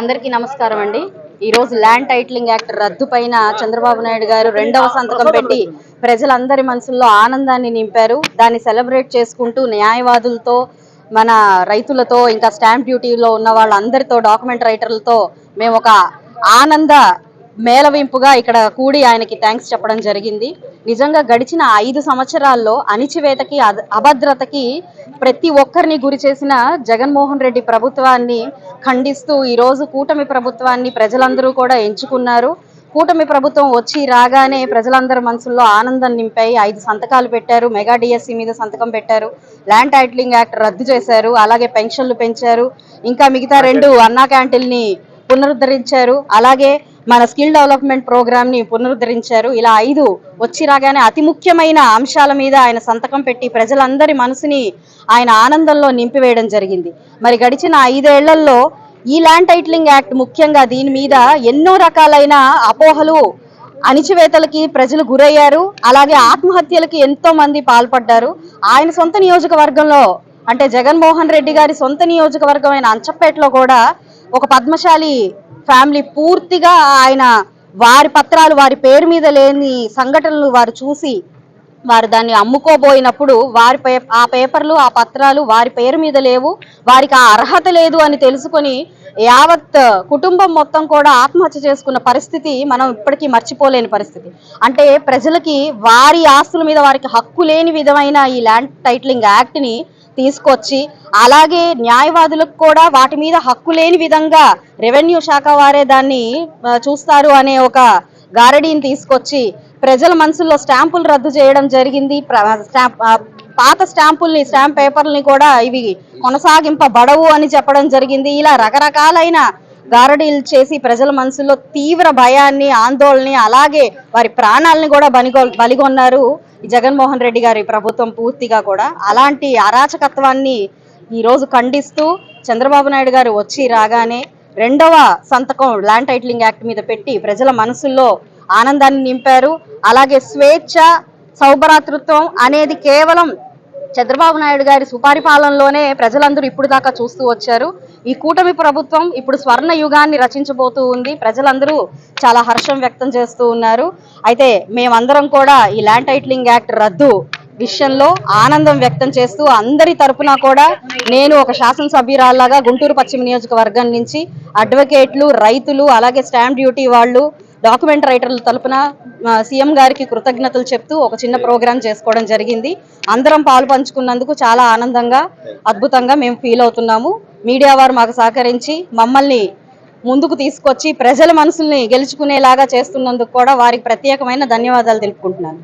అందరికీ నమస్కారం అండి. ఈ రోజు ల్యాండ్ టైటిలింగ్ యాక్ట్ రద్దు పైన చంద్రబాబు నాయుడు గారు రెండవ సంతకం పెట్టి ప్రజలందరి మనసుల్లో ఆనందాన్ని నింపారు. దాన్ని సెలబ్రేట్ చేసుకుంటూ న్యాయవాదులతో మన రైతులతో ఇంకా స్టాంప్ డ్యూటీలో ఉన్న వాళ్ళందరితో డాక్యుమెంట్ రైటర్లతో మేము ఒక ఆనంద మేళవింపుగా ఇక్కడ కూడి ఆయనకి థ్యాంక్స్ చెప్పడం జరిగింది. నిజంగా గడిచిన ఐదు సంవత్సరాల్లో అణిచివేతకి అభద్రతకి ప్రతి ఒక్కరిని గురి చేసిన జగన్మోహన్ రెడ్డి ప్రభుత్వాన్ని ఖండిస్తూ ఈరోజు కూటమి ప్రభుత్వాన్ని ప్రజలందరూ కూడా ఎంచుకున్నారు. కూటమి ప్రభుత్వం వచ్చి రాగానే ప్రజలందరి మనసుల్లో ఆనందం నింపాయి. ఐదు సంతకాలు పెట్టారు. మెగా డిఎస్సి మీద సంతకం పెట్టారు. ల్యాండ్ టైటిలింగ్ యాక్ట్ రద్దు చేశారు. అలాగే పెన్షన్లు పెంచారు. ఇంకా మిగతా రెండు అన్నా క్యాంటీన్ని పునరుద్ధరించారు. అలాగే మన స్కిల్ డెవలప్మెంట్ ప్రోగ్రామ్ని పునరుద్ధరించారు. ఇలా ఐదు వచ్చి రాగానే అతి ముఖ్యమైన అంశాల మీద ఆయన సంతకం పెట్టి ప్రజలందరి మనసుని ఆయన ఆనందంలో నింపివేయడం జరిగింది. మరి గడిచిన ఐదేళ్ళలో ఈ ల్యాండ్ టైటిలింగ్ యాక్ట్ ముఖ్యంగా దీని మీద ఎన్నో రకాలైన అపోహలు అణిచివేతలకి ప్రజలు గురయ్యారు. అలాగే ఆత్మహత్యలకి ఎంతో మంది పాల్పడ్డారు. ఆయన సొంత నియోజకవర్గంలో అంటే జగన్మోహన్ రెడ్డి గారి సొంత నియోజకవర్గమైన అంచప్పేటలో కూడా ఒక పద్మశాలి ఫ్యామిలీ పూర్తిగా ఆయన వారి పత్రాలు వారి పేరు మీద లేని సంఘటనలు వారు చూసి వారు దాన్ని అమ్ముకోబోయినప్పుడు వారి పే ఆ పేపర్లు ఆ పత్రాలు వారి పేరు మీద లేవు. వారికి ఆ అర్హత లేదు అని తెలుసుకొని యావత్ కుటుంబం మొత్తం కూడా ఆత్మహత్య చేసుకున్న పరిస్థితి మనం ఇప్పటికీ మర్చిపోలేని పరిస్థితి. అంటే ప్రజలకి వారి ఆస్తుల మీద వారికి హక్కు లేని విధమైన ఈ ల్యాండ్ టైటిలింగ్ యాక్ట్ని తీసుకొచ్చి అలాగే న్యాయవాదులకు కూడా వాటి మీద హక్కు లేని విధంగా రెవెన్యూ శాఖ వారే దాన్ని చూస్తారు అనే ఒక గారడీని తీసుకొచ్చి ప్రజల మనసుల్లో స్టాంపులు రద్దు చేయడం జరిగింది. పాత స్టాంపుల్ని స్టాంప్ పేపర్ని కూడా ఇవి కొనసాగింపబడవు అని చెప్పడం జరిగింది. ఇలా రకరకాలైన గారడీలు చేసి ప్రజల మనసులో తీవ్ర భయాన్ని ఆందోళన అలాగే వారి ప్రాణాలని కూడా బలిగొ బలిగొన్నారు. ఈ జగన్మోహన్ రెడ్డి గారి ప్రభుత్వం పూర్తిగా కూడా అలాంటి అరాచకత్వాన్ని ఈరోజు ఖండిస్తూ చంద్రబాబు నాయుడు గారు వచ్చి రాగానే రెండవ సంతకం ల్యాండ్ టైటిలింగ్ యాక్ట్ మీద పెట్టి ప్రజల మనసుల్లో ఆనందాన్ని నింపారు. అలాగే స్వేచ్ఛ సౌభరాతృత్వం అనేది కేవలం చంద్రబాబు నాయుడు గారి సుపరిపాలనలోనే ప్రజలందరూ ఇప్పుడు దాకా చూస్తూ వచ్చారు. ఈ కూటమి ప్రభుత్వం ఇప్పుడు స్వర్ణ యుగాన్ని రచించబోతూ ఉంది. ప్రజలందరూ చాలా హర్షం వ్యక్తం చేస్తూ ఉన్నారు. అయితే మేమందరం కూడా ఈ ల్యాండ్ టైటిలింగ్ యాక్ట్ రద్దు విషయంలో ఆనందం వ్యక్తం చేస్తూ అందరి తరపున కూడా నేను ఒక శాసనసభ్యురాల్లాగా గుంటూరు పశ్చిమ నియోజకవర్గం నుంచి అడ్వకేట్లు రైతులు అలాగే స్టాంప్ డ్యూటీ వాళ్ళు డాక్యుమెంట్ రైటర్ల తరపున సీఎం గారికి కృతజ్ఞతలు చెప్తూ ఒక చిన్న ప్రోగ్రాం చేసుకోవడం జరిగింది. అందరం పాలు పంచుకున్నందుకు చాలా ఆనందంగా అద్భుతంగా మేము ఫీల్ అవుతున్నాము. మీడియా వారు మాకు సహకరించి మమ్మల్ని ముందుకు తీసుకొచ్చి ప్రజల మనసుల్ని గెలుచుకునేలాగా చేస్తున్నందుకు కూడా వారికి ప్రత్యేకమైన ధన్యవాదాలు తెలుపుకుంటున్నాను.